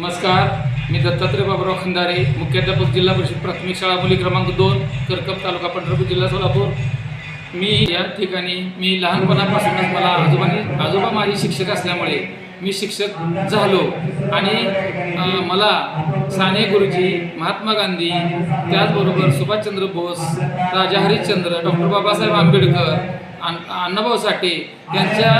नमस्कार. मी दत्तात्रय बाबराव खंदारे मुख्याध्यापक जिल्हा परिषद प्राथमिक शाळा मुली क्रमांक दोन करकप तालुका पंढरपूर जिल्हा सोलापूर. मी या ठिकाणी मी लहानपणापासूनच मला आजोबाने आजोबा माझे शिक्षक असल्यामुळे मी शिक्षक झालो. आणि मला साने गुरुजी महात्मा गांधी त्याचबरोबर सुभाषचंद्र बोस राजा हरिश्चंद्र डॉक्टर बाबासाहेब आंबेडकर अण्णाभाऊ साठे यांच्या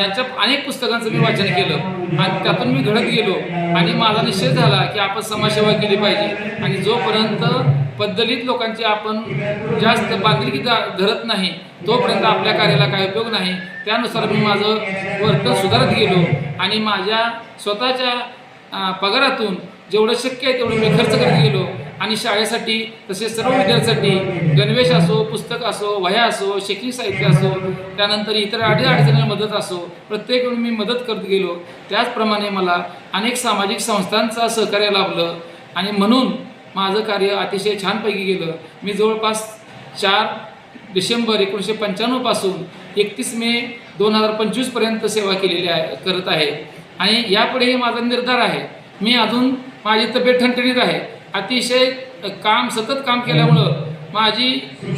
यांच्या अनेक पुस्तकांचं मी वाचन केलं. आणि त्यातून मी घडत गेलो. आणि माझा निश्चय झाला की आपण समाजसेवा केली पाहिजे. आणि जोपर्यंत पद्धतीत लोकांची आपण जास्त बांधिलकी धरत नाही तोपर्यंत आपल्या कार्याला काही उपयोग नाही. त्यानुसार मी माझं वर्तन सुधारत गेलो. आणि माझ्या स्वतःच्या पगारातून जेवढं शक्य आहे तेवढं मी खर्च करत गेलो. आणि शाळेसाठी तसेच सर्व विद्यार्थ्यांसाठी गणवेश असो पुस्तक असो वह्या असो शैक्षणिक साहित्य असो त्यानंतर इतर अडी अडचणीला मदत असो प्रत्येक वेळी मी मदत करत गेलो. त्याचप्रमाणे मला अनेक सामाजिक संस्थांचा सहकार्य लाभलं आणि म्हणून माझं कार्य अतिशय छानपैकी गेलं. मी जवळपास चार डिसेंबर एकोणीसशे पंच्याण्णवपासून एकतीस मे दोन हजार पंचवीसपर्यंत सेवा केलेली आहे करत आहे. आणि यापुढेही माझा निर्धार आहे. मी अजून माझी तब्येत ठणठणीत आहे. अतिशय काम सतत काम केल्यामुळं माझी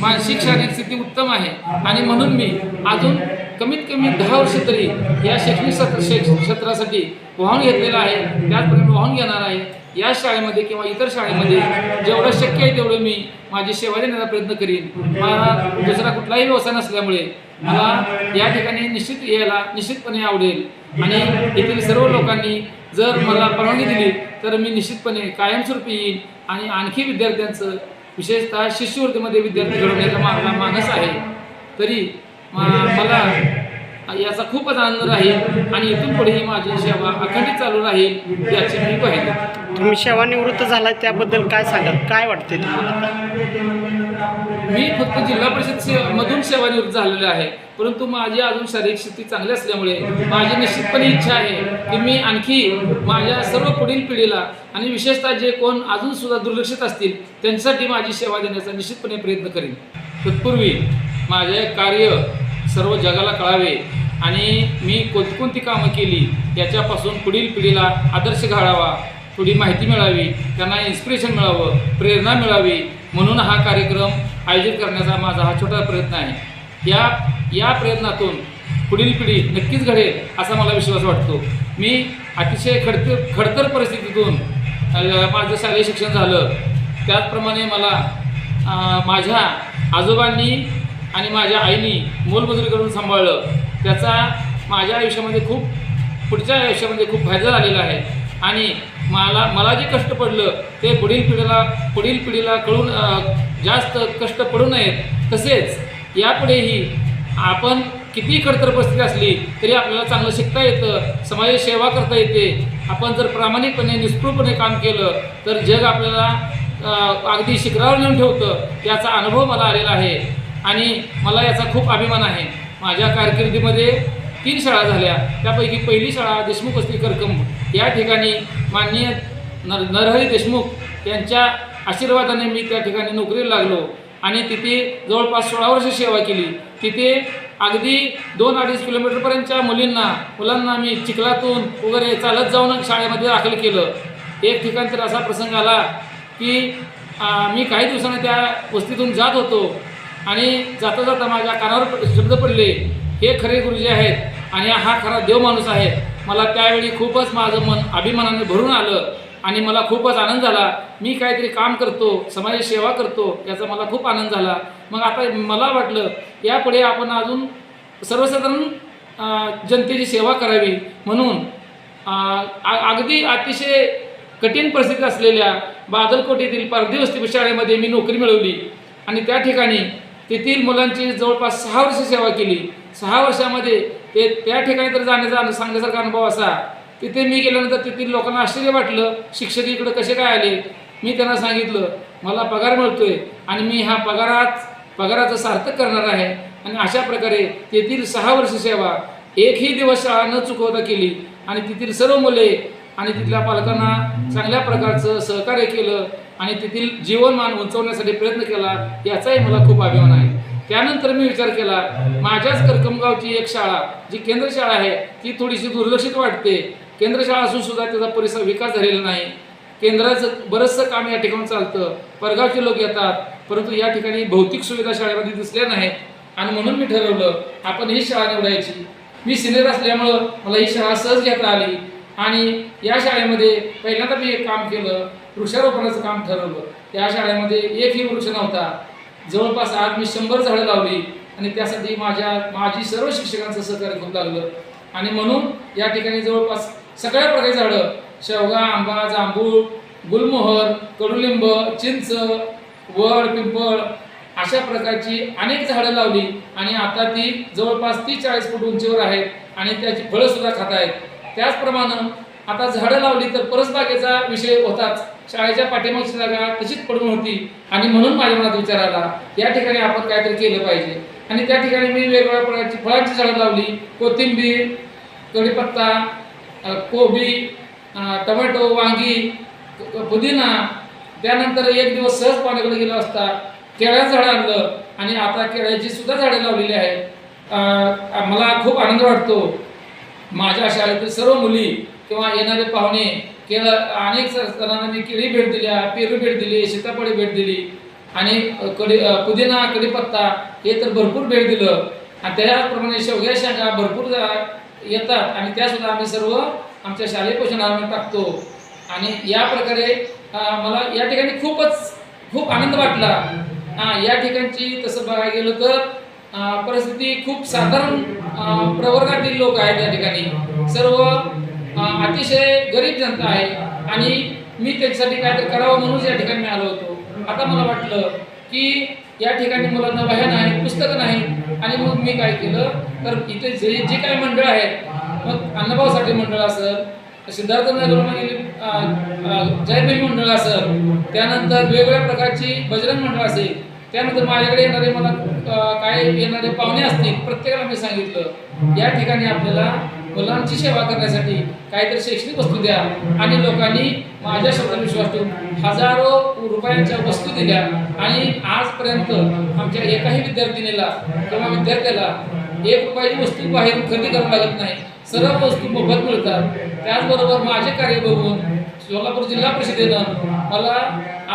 मानसिक शारीरिक स्थिती उत्तम आहे. आणि म्हणून मी अजून कमीत कमी दहा वर्ष तरी या शैक्षणिक सत्र क्षेत्रासाठी वाहून घेतलेलं आहे. त्याचप्रमाणे वाहून घेणार आहे. या शाळेमध्ये किंवा इतर शाळेमध्ये जेवढं शक्य आहे तेवढं मी माझी सेवा देण्याचा प्रयत्न करीन. मला दुसरा कुठलाही व्यवसाय नसल्यामुळे मला या ठिकाणी निश्चित यायला निश्चितपणे आवडेल. आणि येथील सर्व लोकांनी जर मला परवानगी दिली तर मी निश्चितपणे कायमस्वरूपी येईन आणि आणखी विद्यार्थ्यांचं विशेषतः शिष्यवृत्तीमध्ये विद्यार्थी घडवण्याचा माझा मानस आहे. तरी मला याचा खूपच आनंद राहील आणि इथून पुढेही माझी सेवा अखंडित चालू राहील याची मी पाहिजे तुम्ही सेवानिवृत्त झाला त्याबद्दल काय सांगाल? काय वाटते तुम्हाला? मी फक्त जिल्हा परिषद से मधून सेवानिवृत्त झालेलो आहे. परंतु माझी अजून शारीरिक स्थिती चांगली असल्यामुळे माझी निश्चितपणे इच्छा आहे की मी आणखी माझ्या सर्व पुढील पिढीला आणि विशेषतः जे कोण अजून सुद्धा दुर्लक्षित असतील त्यांच्यासाठी माझी सेवा देण्याचा निश्चितपणे प्रयत्न करेन. तत्पूर्वी माझे कार्य सर्व जगाला कळावे आणि मी कोणकोणती कामं केली याच्यापासून पुढील पिढीला आदर्श घालावा थोडी माहिती मिळावी त्यांना इन्स्पिरेशन मिळावं प्रेरणा मिळावी म्हणून हा कार्यक्रम आयोजित करण्याचा माझा हा छोटा प्रयत्न आहे. या या प्रयत्नातून पुढील पिढी नक्कीच घडेल असा मला विश्वास वाटतो. मी अतिशय खडतर खडतर परिस्थितीतून माझं शालेय शिक्षण झालं. त्याचप्रमाणे मला माझ्या आजोबांनी आणि माझ्या आईनी मोलमजुरी करून सांभाळलं. त्याचा माझ्या आयुष्यामध्ये खूप पुढच्या आयुष्यामध्ये खूप फायदा झालेला आहे. आणि मला मला जे कष्ट पडलं ते पुढील पिढीला पुढील पिढीला कळून जास्त कष्ट पडू नयेत. तसेच यापुढेही आपण कितीही खडतर परिस्थिती असली तरी आपल्याला चांगलं शिकता येतं समाजाची सेवा करता येते. आपण जर प्रामाणिकपणे निष्ठुरपणे काम केलं तर जग आपल्याला अगदी शिखरावर नेऊन ठेवतं याचा अनुभव मला आलेला आहे. आणि मला याचा खूप अभिमान आहे. माझ्या कारकिर्दीमध्ये तीन शाळा झाल्या. त्यापैकी पहिली शाळा देशमुख वस्ती करकंब या ठिकाणी माननीय नर नरहरी देशमुख यांच्या आशीर्वादाने मी त्या ठिकाणी नोकरीला लागलो आणि तिथे जवळपास सोळा वर्ष सेवा केली. तिथे अगदी दोन अडीच किलोमीटरपर्यंतच्या मुलींना मुलांना मी चिखलातून वगैरे चालत जाऊन शाळेमध्ये दाखल केलं. एक ठिकाण तर असा प्रसंग आला की मी काही दिवसांनी त्या वस्तीतून जात होतो आणि जाता जाता माझ्या कानावर शब्द पडले. हे खरे गुरुजी आहेत आणि हा खरा देव माणूस आहे. मला त्यावेळी खूपच माझं मन अभिमानाने भरून आलं आणि मला खूपच आनंद झाला. मी काहीतरी काम करतो समाजाची सेवा करतो याचा मला खूप आनंद झाला. मग आता मला वाटलं यापुढे आपण अजून सर्वसाधारण जनतेची सेवा करावी. म्हणून आ- अगदी अतिशय कठीण परिस्थिती असलेल्या बादलकोट येथील पारधी शाळेमध्ये मी नोकरी मिळवली. आणि त्या ठिकाणी तेथील मुलांची जवळपास सहा वर्ष सेवा केली. सहा वर्षामध्ये ते त्या ठिकाणी तर जाण्याचा अनु- सांगण्यासारखा अनुभव असा. तिथे मी गेल्यानंतर तेथील लोकांना आश्चर्य वाटलं शिक्षक इकडं कसे काय आले? मी त्यांना सांगितलं मला पगार मिळतोय आणि मी हा पगारात पगाराचं सार्थक करणार आहे. आणि अशा प्रकारे तेथील सहा वर्ष सेवा एकही दिवस शाळा न चुकवता केली. आणि तेथील सर्व मुले आणि तिथल्या पालकांना चांगल्या प्रकारचं सहकार्य केलं. आणि तेथील जीवनमान उंचवण्यासाठी प्रयत्न केला याचाही मला खूप अभिमान आहे. त्यानंतर मी विचार केला माझ्याच करकमगावची एक शाळा जी केंद्र शाळा आहे ती थोडीशी दुर्लक्षित वाटते. केंद्र शाळा असून सुद्धा त्याचा परिसर विकास झालेला नाही. केंद्राचं बरंचसं काम या ठिकाणी चालतं. परगावचे लोक येतात परंतु या ठिकाणी भौतिक सुविधा शाळेमध्ये दिसल्या नाहीत. आणि म्हणून मी ठरवलं आपण ही शाळा निवडायची. मी सिनियर असल्यामुळं मला ही शाळा सहज घेता आली. आणि या शाळेमध्ये पहिल्यांदा मी एक काम केलं वृक्षारोपणाचं काम ठरवलं. या शाळेमध्ये एकही वृक्ष नव्हता. जवळपास आज मी शंभर झाडं लावली आणि त्यासाठी माझ्या माझी सर्व शिक्षकांचं सहकार्य खूप लागलं. आणि म्हणून या ठिकाणी जवळपास सगळ्या प्रकारची झाडं शेवगा आंबा जांभूळ गुलमोहर कडुलिंब चिंच वड पिंपळ अशा प्रकारची अनेक झाडं लावली. आणि आता ती जवळपास तीस चाळीस फूट उंचीवर आहेत आणि त्याची फळं सुद्धा खात आहेत. त्याचप्रमाणे आता झाडं लावली तर परसबागेचा विषय होताच. शाळेच्या पाठीमागची जागा तशीच पडून होती. आणि म्हणून माझ्या मनात विचार आला या ठिकाणी आपण काहीतरी केलं पाहिजे. आणि त्या ठिकाणी मी वेगवेगळ्या प्रकारची फळांची झाडं लावली. कोथिंबीर कढीपत्ता कोबी टमॅटो टोमॅटो वांगी पुदिना. त्यानंतर एक दिवस सहज पाण्याकडे गेलो असता केळ्याचं झाड आणलं आणि आता केळ्याची सुद्धा झाडं लावलेली आहेत. मला खूप आनंद वाटतो. माझ्या शाळेतील सर्व मुली किंवा येणारे पाहुणे केवळ अनेक जणांना मी केळी भेट दिल्या पेरू भेट दिली सीताफळी भेट दिली आणि कडी पुदिना कढीपत्ता हे तर भरपूर भेट दिलं. आणि त्याचप्रमाणे शेवग्या शेंगा भरपूर येतात आणि त्यासुद्धा आम्ही सर्व आमच्या शालेय पोषणावर टाकतो. आणि या प्रकारे मला या ठिकाणी खूपच खूप आनंद वाटला. अ, या ठिकाणची तसं बघायला गेलं तर परिस्थिती खूप साधारण प्रवर्गातील लोक आहेत त्या ठिकाणी. सर्व अतिशय गरीब जनता आहे. आणि मी त्याच्यासाठी काहीतरी करावं म्हणूनच या ठिकाणी आलो होतो. आता मला वाटलं की या ठिकाणी मुलांना वह्या नाही पुस्तकं नाही. आणि मग मी काय केलं? तर इथे जे जे काही मंडळ आहेत मग अन्नभाऊसाठी मंडळ असेल सिद्धार्थ नगरमध्ये जय मंडळ असेल त्यानंतर वेगवेगळ्या प्रकारची बजरंग मंडळ असेल त्यानंतर माझ्याकडे येणारे मला काय येणारे पाहुणे असतील प्रत्येकाला मी सांगितलं या ठिकाणी आपल्याला मुलांची सेवा करण्यासाठी काहीतरी शैक्षणिक वस्तू द्या आणि लोकांनी माझ्या शब्दात विश्वास ठेवून हजारो रुपयांच्या वस्तू दिल्या. आणि आजपर्यंत आमच्या एकाही विद्यार्थिनीला किंवा विद्यार्थ्याला एक रुपयाची वस्तू बाहेर खरेदी करावी लागत नाही. सर्व वस्तू मोफत मिळतात. त्याचबरोबर माझे कार्य बघून सोलापूर जिल्हा परिषदेनं मला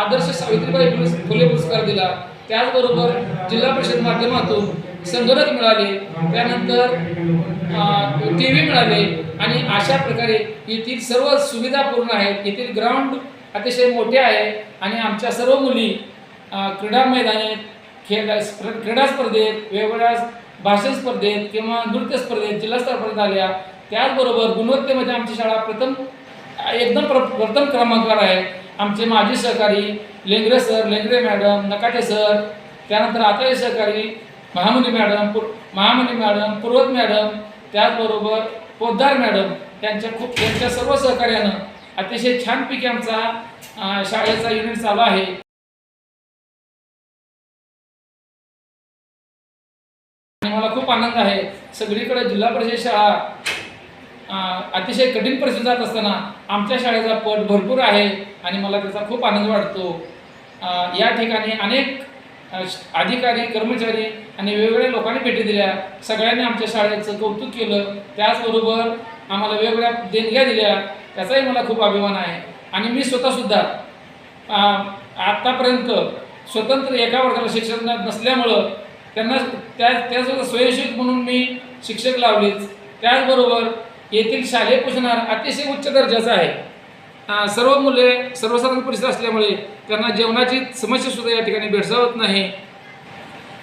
आदर्श सावित्रीबाई फुले पुरस्कार दिला. त्याचबरोबर जिल्हा परिषद माध्यमातून संगणक मिळाले त्यानंतर टी व्ही मिळाले आणि अशा प्रकारे येथील सर्व सुविधा पूर्ण आहेत. येथील ग्राउंड अतिशय मोठे आहे आणि आमच्या सर्व मुली क्रीडा मैदाने खेळ क्रीडा स्पर्धेत वेगवेगळ्या भाषण स्पर्धेत किंवा नृत्य स्पर्धेत जिल्हास्तरापर्यंत आल्या. त्याचबरोबर गुणवत्तेमध्ये आमची शाळा प्रथम एकदम प्र प्रथम क्रमांकावर आहे. आमचे माजी सहकारी Lengare sir Lengare madam Nakate sir त्यानंतर आता सहकारी महामुनी मॅडम पुर महामुनी मॅडम पूर्वत मॅडम त्याचबरोबर पोद्दार मॅडम त्यांच्या खूप त्यांच्या सर्व सहकार्यानं अतिशय छानपैकी आमचा शाळेचा युनिट चालू आहे. आणि मला खूप आनंद आहे. सगळीकडे जिल्हा परिषद शाळा अतिशय कठीण परिस्थिती जात असताना आमच्या शाळेचा पट भरपूर आहे आणि मला त्याचा खूप आनंद वाटतो. या ठिकाणी अनेक अधिकारी कर्मचारी आणि वेगवेगळ्या लोकांनी भेटी दिल्या. सगळ्यांनी आमच्या शाळेचं कौतुक केलं. त्याचबरोबर आम्हाला वेगवेगळ्या देणग्या दिल्या. त्याचाही मला खूप अभिमान आहे. आणि मी स्वतःसुद्धा आत्तापर्यंत स्वतंत्र एका वर्गाला शिक्षण नसल्यामुळं त्यांना त्या त्यासुद्धा स्वयंशिक म्हणून मी शिक्षक लावलेच. त्याचबरोबर येथील शालेय पोषणार अतिशय उच्च दर्जाचं आहे. सर्व मुले सर्वसाधारण परिसर असल्यामुळे त्यांना जेवणाची समस्या सुद्धा या ठिकाणी भेडसावत नाही.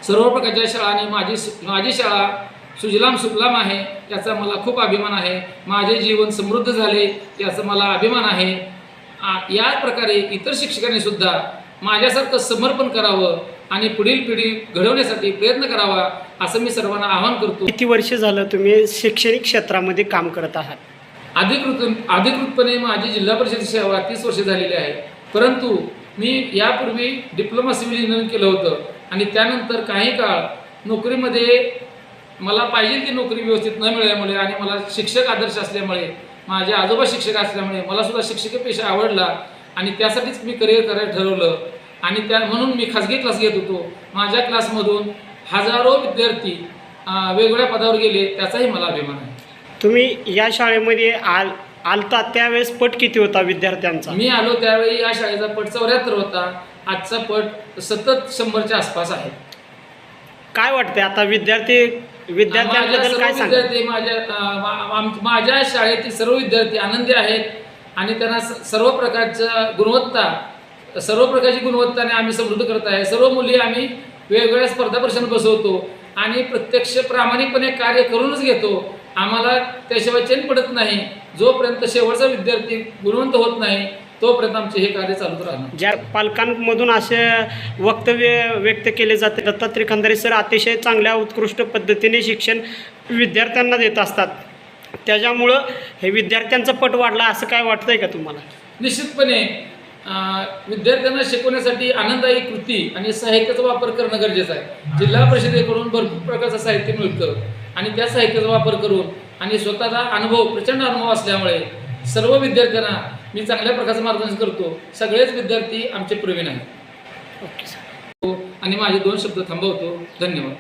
सर्व प्रकारच्या शाळा आणि माझी माझी शाळा सुजलाम सुफलाम आहे याचा मला खूप अभिमान आहे. माझे जीवन समृद्ध झाले याचा मला अभिमान आहे. आ, या प्रकारे इतर शिक्षकांनी सुद्धा माझ्यासारखं समर्पण करावं आणि पुढील पिढी घडवण्यासाठी प्रयत्न करावा असं मी सर्वांना आवाहन करतो. किती वर्ष झालं तुम्ही शैक्षणिक क्षेत्रामध्ये काम करत आहात? अधिकृत अधिकृतपणे माझी जिल्हा परिषद सेवा तीस वर्ष झालेली आहे. परंतु मी यापूर्वी डिप्लोमा सिव्हिल इंजिनिअरिंग केलं होतं आणि त्यानंतर काही काळ नोकरीमध्ये मला पाहिजे ती नोकरी व्यवस्थित न मिळाल्यामुळे आणि मला शिक्षक आदर्श असल्यामुळे माझे आजोबा शिक्षक असल्यामुळे मला सुद्धा शिक्षकी पेशा आवडला आणि त्यासाठीच मी करिअर करायला ठरवलं. आणि त्या म्हणून मी खाजगी क्लास घेत होतो. माझ्या क्लासमधून हजारो विद्यार्थी वेगवेगळ्या पदावर गेले त्याचाही मला अभिमान आहे. तुम्ही या शाळेमध्ये आल आलता त्यावेळेस पट किती होता विद्यार्थ्यांचा? मी आलो त्यावेळी या शाळेचा पट चौऱ्याहत्तर होता. आजचा पट सतत शंभरच्या आसपास आहे. काय वाटते आता विद्यार्थी विद्यार्थ्यांबद्दल सर्व काय सांगा विद्यार्थी माझ्या अं, मा- आम- माझ्या शाळेतील सर्व विद्यार्थी आनंदी आहेत आणि त्यांना स- सर्व प्रकारच्या गुणवत्ता सर्व प्रकारची गुणवत्ताने आम्ही समृद्ध करत आहे. सर्व मुली आम्ही वेगवेगळ्या स्पर्धा परीक्षांना बसवतो आणि प्रत्यक्ष प्रामाणिकपणे कार्य करूनच घेतो. आम्हाला त्याशिवाय चेन पडत नाही. जोपर्यंत शेवटचा विद्यार्थी गुणवंत होत नाही तोपर्यंत आमचे हे कार्य चालूच राहणार. ज्या पालकांमधून असे वक्तव्य व्यक्त केले जाते दत्तात्रय खंदारे सर अतिशय चांगल्या उत्कृष्ट पद्धतीने शिक्षण विद्यार्थ्यांना देत असतात. त्याच्यामुळं हे विद्यार्थ्यांचा पट वाढला असं काय वाटतंय का तुम्हाला? निश्चितपणे. विद्यार्थ्यांना शिकवण्यासाठी आनंददायी कृती आणि साहित्याचा वापर करणं गरजेचं आहे. जिल्हा परिषदेकडून भरपूर प्रकारचं साहित्य मिळतं आणि त्या साहित्याचा वापर करून आणि स्वतःचा अनुभव प्रचंड अनुभव असल्यामुळे सर्व विद्यार्थ्यांना मी चांगल्या प्रकारचं मार्गदर्शन करतो. सगळेच विद्यार्थी आमचे प्रवीण आहेत. Okay sir. आणि माझे दोन शब्द थांबवतो. धन्यवाद.